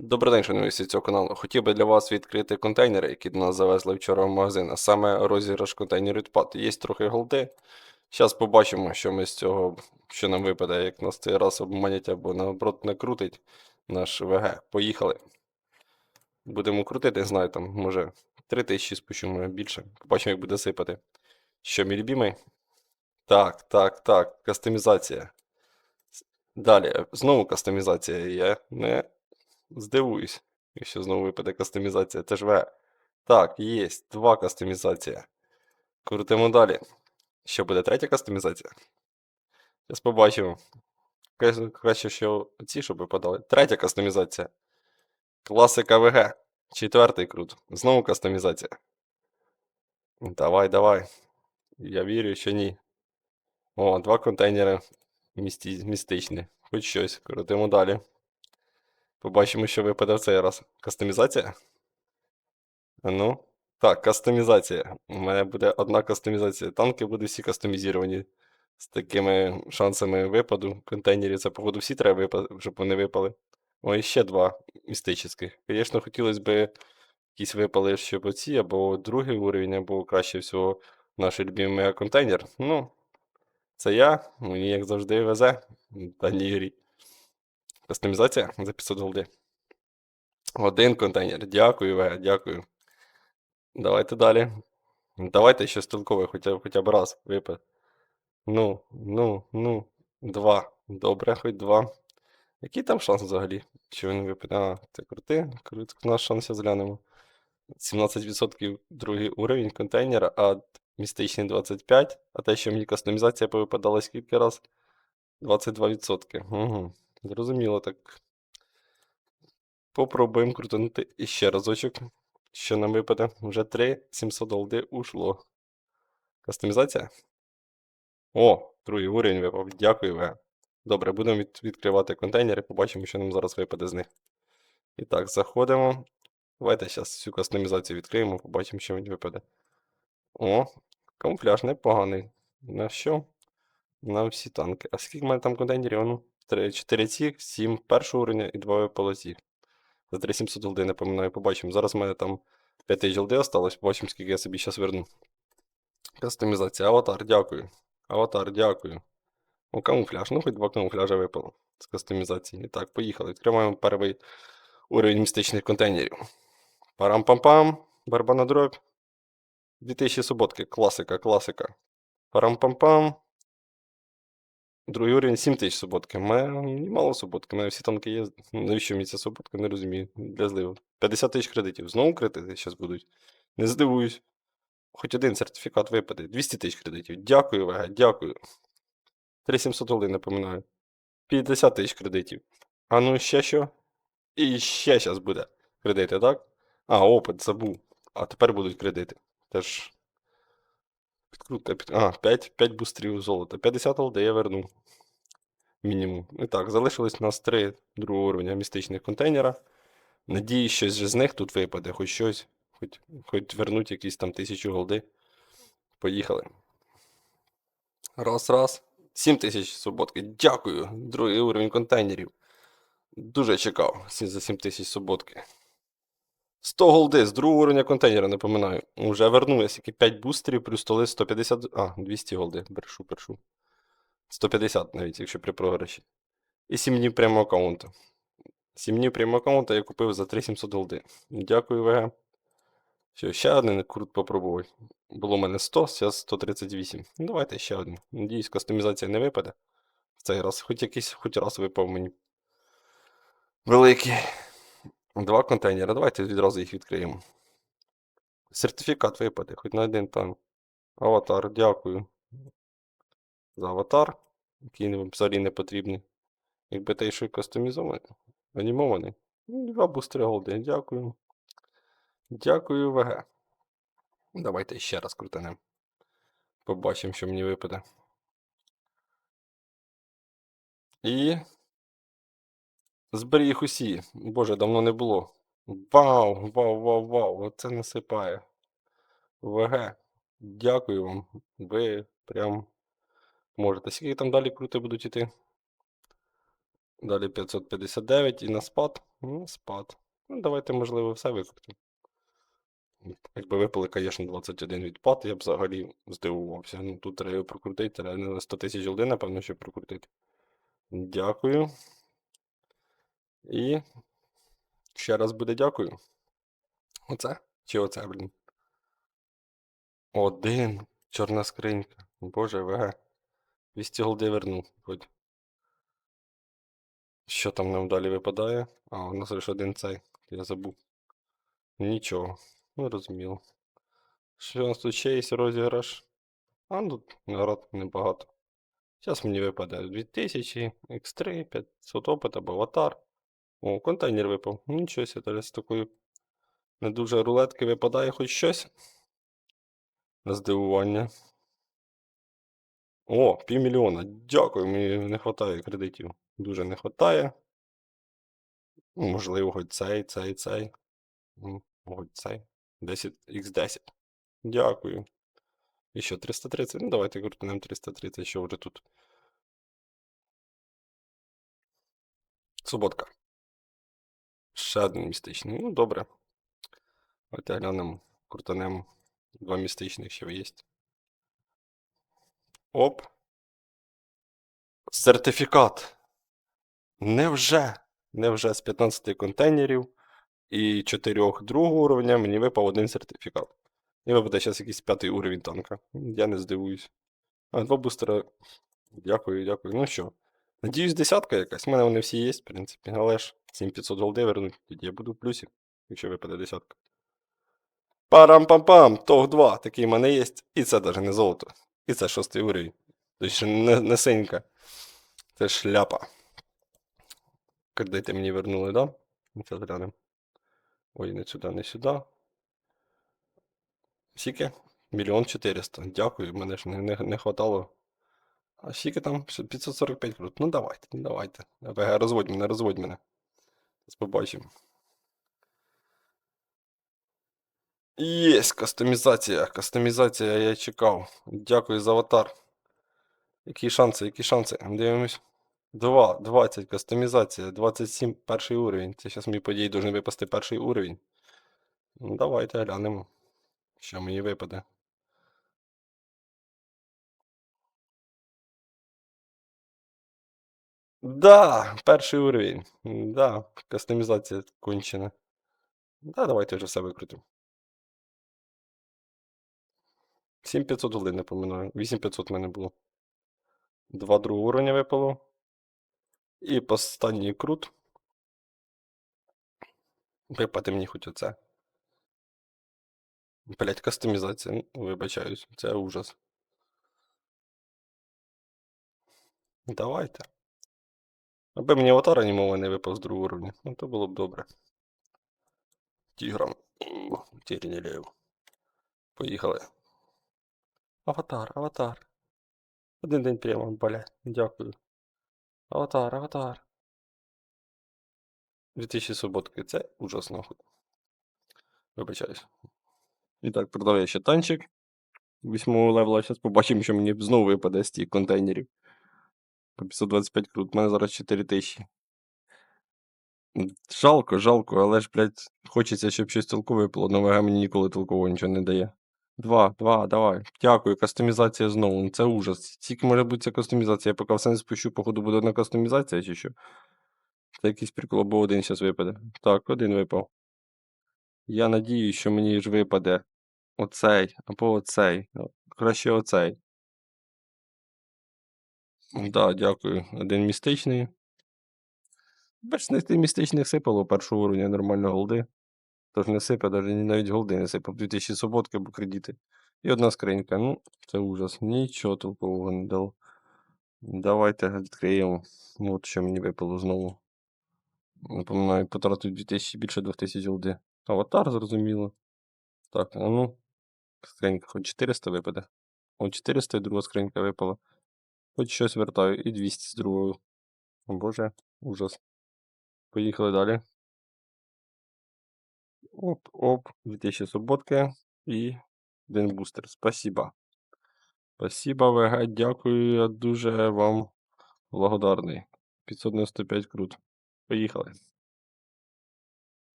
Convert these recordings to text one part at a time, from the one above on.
Добрий день, шановні цього каналу. Хотів би для вас відкрити контейнери, які до нас завезли вчора в магазин, а саме розіграш контейнерів відпад. Є трохи голди. Зараз побачимо, що ми з цього, що нам випаде, як нас цей раз обманять або наоборот накрутить наш ВГ. Поїхали. Будемо крутити, знаю, там, може 3 тисячі спущу, може більше. Побачимо, як буде сипати. Що, мій любимий? Так, так, так, кастомізація. Далі, знову кастомізація. Я не здивуюсь, якщо знову випаде кастомізація. Це ж В. Так, є. Два кастомізація. Крутимо далі. Що буде третя кастомізація? Зараз побачимо. Краще, що ці, щоб випадали. Третя кастомізація. Класика ВГ. Четвертий крут. Знову кастомізація. Давай, давай. Я вірю, що ні. О, два контейнери місті... містичні. Хоч щось. Крутимо далі. Побачимо, що випаде в цей раз. Кастомізація? Ну. Так, кастомізація. У мене буде одна кастомізація. Танки будуть всі кастомізовані. З такими шансами випаду. Контейнерів це, походу, всі треба випа... щоб вони випали. О, і ще два містичних. Звісно, хотілося б якісь випали, щоб оці, або другий уровень, або краще всього наш любимий мегаконтейнер. Ну, це я, мені як завжди везе в даній. Кастомізація за 500 голди. Один контейнер. Дякую, Вега, дякую. Давайте далі. Давайте щось толкове, хоча, хоча б раз випад. Ну, ну, ну. Два. Добре, хоч два. Який там шанс взагалі? Чи він випаде? А, це крути. Крут, наш шанс зараз глянемо. 17% другий уровень контейнера, а містичний 25%. А те, що мені кастомізація повипадала скільки раз? 22%. Угу. Зрозуміло так. Попробуємо крутанути іще разочок. Що нам випаде? Вже 3 700 голди ушло. Кастомізація? О, другий уровень випав. Дякую, В. Добре, будемо від- відкривати контейнери, побачимо, що нам зараз випаде з них. І так, заходимо. Давайте зараз всю кастомізацію відкриємо, побачимо, що мені випаде. О, камуфляж непоганий. На що? На всі танки. А скільки в мене там контейнерів? Ну, 3, 4 ці, 7 першого уровня і 2 випало ці. За 3700 голди, напоминаю, побачимо. Зараз в мене там 5 тисяч голди осталось, побачимо, скільки я собі зараз верну. Кастомізація. Аватар, дякую. Аватар, дякую. О, камуфляж. Ну, хоч два камуфляжа випало з кастомізації. І так, поїхали. Відкриваємо перший уровень містичних контейнерів. Парам-пам-пам. Барбана дробь. 2000 суботки. Класика, класика. Парам-пам-пам. Другий уровень 7000 суботки. У мене мало суботки, мене всі танки є. Навіщо мені ця суботка? Не розумію. Для зливу. 50 тисяч кредитів. Знову кредити зараз будуть. Не здивуюсь. Хоч один сертифікат випаде. 200 тисяч кредитів. Дякую, Вега, дякую. 3700 голди, напоминаю. 50 тисяч кредитів. А ну ще що? І ще зараз буде кредити, так? А, опит забув. А тепер будуть кредити. Теж. Підкрутка. Під... А, 5, 5 бустрів золота. 50 голди я верну. Мінімум. І так, залишилось у нас 3 другого уровня містичних контейнера. Надіюсь, щось з них тут випаде, хоч щось. Хоч, хоч вернуть якісь там тисячу голди. Поїхали. Раз, раз. 7 тисяч суботки. Дякую. Другий уровень контейнерів. Дуже чекав за 7 тисяч суботки. 100 голди з другого уровня контейнера, напоминаю. Уже верну, я скільки 5 бустерів, плюс столи 150. А, 200 голди. Бершу, бершу. 150 навіть, якщо при програші. І 7 днів прямого аккаунту. 7 днів прямого аккаунту я купив за 3700 голди. Дякую, ВГ. Все, ще один крут попробувати. Було в мене 100, зараз 138. Ну, давайте ще один. Надіюсь, кастомізація не випаде. В цей раз. Хоч якийсь хоч раз випав мені. Великий. Два контейнери. Давайте відразу їх відкриємо. Сертифікат випаде, хоч на один там. Аватар, дякую. За аватар, який взагалі не потрібний. Якби той, що кастомізований, анімований. Два бустери голди, дякую. Дякую, ВГ. Давайте ще раз крутанемо. Побачимо, що мені випаде. І. Зберіг усі. Боже, давно не було. Вау, вау, вау, вау. Оце насипає. ВГ. Дякую вам. Ви прям можете. Скільки там далі крути будуть іти? Далі 559 і на спад. Ну, спад. Ну, давайте, можливо, все викрутимо. Якби випали, звісно, 21 відпад, я б взагалі здивувався. Ну, тут треба прокрутити, треба на 100 тисяч голди, напевно, щоб прокрутити. Дякую. І ще раз буде дякую. Оце? Чи оце, блін? Один. Чорна скринька. Боже, ВГ. 200 голди вернув. Хоч. Що там нам далі випадає? А, у нас лише один цей. Я забув. Нічого. Ну, розуміло. Що у нас тут ще є розіграш? А, ну тут народ небагато. Зараз мені випаде 2000, X3, 500 опит або аватар. О, контейнер випав. Ну, Нічого себе, з такої не дуже рулетки випадає хоч щось. На здивування. О, півмільйона. Дякую, мені не вистачає кредитів. Дуже не вистачає. Ну, Можливо, хоч цей, цей, цей. М, Хоч цей. 10x10. Дякую. І що, 330? Ну, давайте крутинемо 330, що вже тут. Суботка. Ще один містичний. Ну, добре. Давайте глянемо, крутанемо. Два містичних ще є. Оп. Сертифікат. Невже? Невже з 15 контейнерів і 4 другого уровня мені випав один сертифікат. І випаде зараз якийсь п'ятий уровень танка. Я не здивуюсь. А, два бустера. Дякую, дякую. Ну що? Надіюсь, десятка якась. У мене вони всі є, в принципі. Але ж 7500 голди вернуть. Тоді я буду в плюсі, якщо випаде десятка. Парам-пам-пам! Тог 2. Такий в мене є. І це навіть не золото. І це шостий уровень. Тобто не, не синька. Це шляпа. Кредити мені вернули, да? Зараз глянемо. Ой, не сюди, не сюди. Скільки? Мільйон чотириста. Дякую, мене ж не, не, не хватало. А скільки там? 545 крут. Ну давайте, давайте. ВГ, розводь мене, розводь мене. Побачимо. Єсть, кастомізація. Кастомізація я чекав. Дякую за аватар. Які шанси, які шанси? Дивимось. 2, 20, кастомізація, 27, перший уровень. Це зараз мій подій должен випасти перший уровень. Ну, давайте глянемо. Що мені випаде. Да, перший уровень. Да, кастомізація кончена. Да, давайте вже все викрутимо. 7500 голди, напоминаю. 8500 в мене було. Два другого уровня випало. І останній крут. Випаде мені хоч оце. Блять, кастомізація. Вибачаюсь, це ужас. Давайте. Аби мені аватар анімований не випав з другого уровня, ну то було б добре. Тіграм. Тірні лев. Поїхали. Аватар, аватар. Один день прямо, бля. Дякую. Аватар, аватар. 2000 суботки. Це ужас нахуй. Вибачаюсь. І так, продав я ще танчик. Вісьмого левела. Зараз побачимо, що мені знову випаде з тих контейнерів. По 525 крут. У мене зараз 4000. М, Жалко, жалко, але ж, блядь, хочеться, щоб щось толкове випало, но ВГ мені ніколи толкового нічого не дає. Два, два, давай. Дякую, кастомізація знову. Це ужас. Тільки може бути ця кастомізація. Я поки все не спущу, походу буде одна кастомізація чи що. Це якийсь прикол, або один зараз випаде. Так, один випав. Я надіюсь, що мені ж випаде оцей, або оцей. Краще оцей. Да, дякую. Один містичний. Бач, не ти містичних сипало першого уровня нормально голди. Тож не сипе, навіть навіть голди не сипав. 2000 суботки або кредити. І одна скринька. Ну, це ужас. Нічого толкового не дало. Давайте відкриємо. Ну, От що мені випало знову. Напоминаю, потратив 2000, більше 2000 голди. Аватар, зрозуміло. Так, ну. Скринька, хоч 400 випаде. О, 400 і друга скринька випала. Хоч щось вертаю. І 200 з другого. О боже, ужас. Поїхали далі. Оп, оп, 2000 суботки і один бустер. Спасибо. Спасибо, ВГ, дякую, я дуже вам благодарний. 595 крут. Поїхали.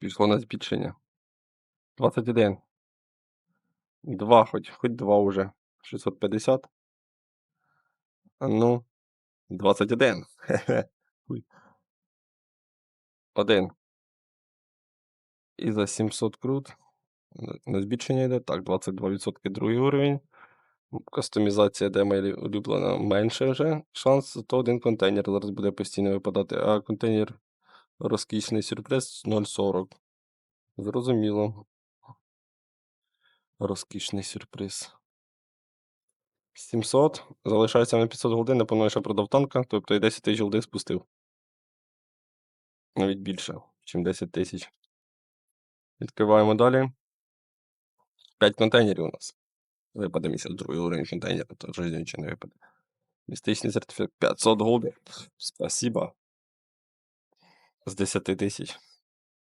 Пішло на збільшення. 21. 2, хоч, хоч 2 уже. 650. Ну. 21. Хе-хе. Хуй. 1. І за 700 крут. На- збільшення йде. Так, 22% другий уровень. Кастомізація, де моя улюблена, менше вже. Шанс, то один контейнер зараз буде постійно випадати, а контейнер розкішний сюрприз 0,40. Зрозуміло. Розкішний сюрприз. 700. Залишається на 500 голди, напевно, ще продав танка, тобто і 10 тисяч голди спустив. Навіть більше, ніж 10 тисяч. Відкриваємо далі. 5 контейнерів у нас. Випаде місяць другий уровень контейнера, то вже нічого не випаде. Містичний сертифікат 500 голди. Спасибо. З 10 тисяч.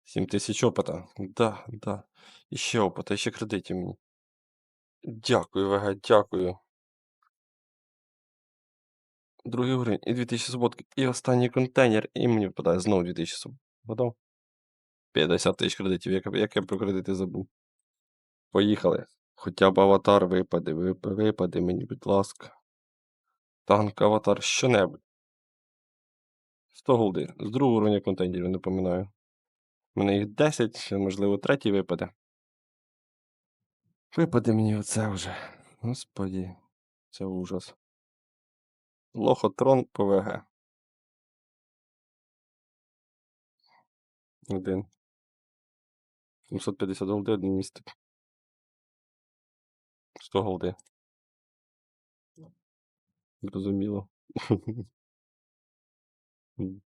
7 тисяч опита. Да, да. І ще опита, і ще кредитів мені. Дякую, ВГ, дякую. Другий уровень і 2000 свободки. І останній контейнер. І мені випадає знову 2000 свободок. 50 тисяч кредитів. Як, як я про кредити забув. Поїхали. Хоча б аватар випаде, вип- випаде мені, будь ласка. Танк, аватар, що-небудь. 100 голди. З другого уровня контейнерів, напоминаю. У мене їх 10, можливо, третій випаде. Випаде мені оце вже. Господі, це ужас. Лохотрон ПВГ. Один. 750 голди, один містик. 100 голди. Зрозуміло.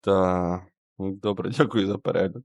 Да. Добре, дякую за перегляд.